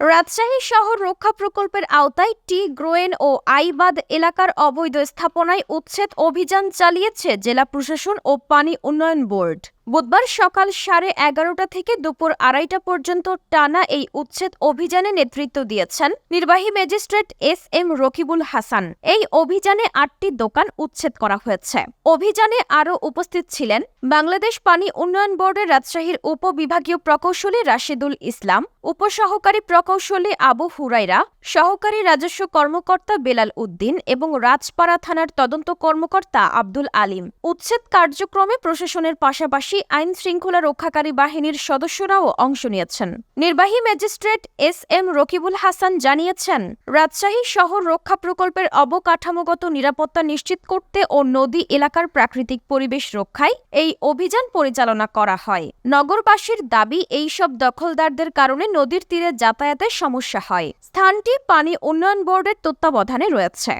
রাজশাহী শহর রক্ষা প্রকল্পের আওতায় টি গ্রোয়েন ও আইবাদ এলাকার অবৈধ স্থাপনায় উচ্ছেদ অভিযান চালিয়েছে জেলা প্রশাসন ও পানি উন্নয়ন বোর্ড। বুধবার সকাল সাড়ে এগারোটা থেকে দুপুর আড়াইটা পর্যন্ত টানা এই উচ্ছেদ অভিযানে নেতৃত্ব দিয়েছেন নির্বাহী magistrate S M Rakibul Hasan. এই অভিযানে আটটি দোকান উচ্ছেদ করা হয়েছে। অভিযানে আরও উপস্থিত ছিলেন বাংলাদেশ পানি উন্নয়ন বোর্ডের রাজশাহীর উপবিভাগীয় প্রকৌশলী রাশিদুল ইসলাম, উপসহকারী প্রকৌশলী আবু হুরাইরা সহকারী রাজস্ব কর্মকর্তা বেলাল উদ্দিন এবং রাজপাড়া থানার তদন্ত কর্মকর্তা আব্দুল আলিম। উচ্ছেদ কার্যক্রমে প্রশাসনের পাশাপাশি আইন শৃঙ্খলা রক্ষাকারী বাহিনীর সদস্যরাও অংশ নিয়েছেন। নির্বাহী magistrate S M Rakibul Hasan জানিয়েছেন, রাজশাহী শহর রক্ষা প্রকল্পের অবকাঠামোগত নিরাপত্তা নিশ্চিত করতে ও নদী এলাকার প্রাকৃতিক পরিবেশ রক্ষায় এই অভিযান পরিচালনা করা হয়। নগরবাসীর দাবি এইসব দখলদারদের কারণে নদীর তীরে যাতায়াতের সমস্যা হয়। স্থানটি পানি উন্নয়ন বোর্ডের তত্ত্বাবধানে রয়েছে।